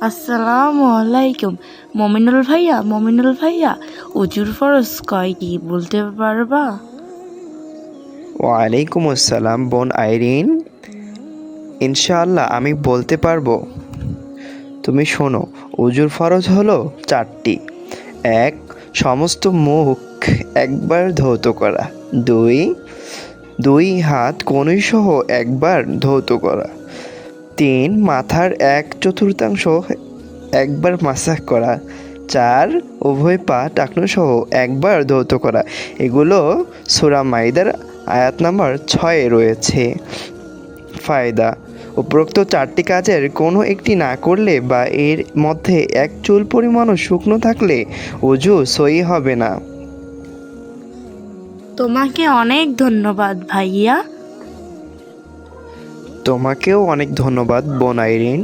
আসসালামু আলাইকুম মমিনুল ভাইয়া মমিনুল ভাইয়া, উজুর ফরজ কয় কি বলতে পারবা? ওয়ালাইকুম আসসালাম বোন আইরিন। ইনশাআল্লাহ আমি বলতে পারব। তুমি শোনো, উজুর ফরজ হলো চারটি। এক, সমস্ত মুখ একবার ধৌত করা। দুই দুই হাত কনুই সহ একবার ধৌত করা। তিন, মাথার এক চতুর্থাংশ একবার মাসাজ করা। চার, উভয় পা টাকনু সহ একবার ধৌত করা। এগুলো সুরা মাইদার আয়াত নাম্বার ছয়ে রয়েছে। ফায়দা, উপরোক্ত চারটি কাজের কোনো একটি না করলে বা এর মধ্যে এক চুল পরিমাণও শুকনো থাকলে অজু সই হবে না। তোমাকে অনেক ধন্যবাদ ভাইয়া। তোমাকেও অনেক ধন্যবাদ বোন আইরিন।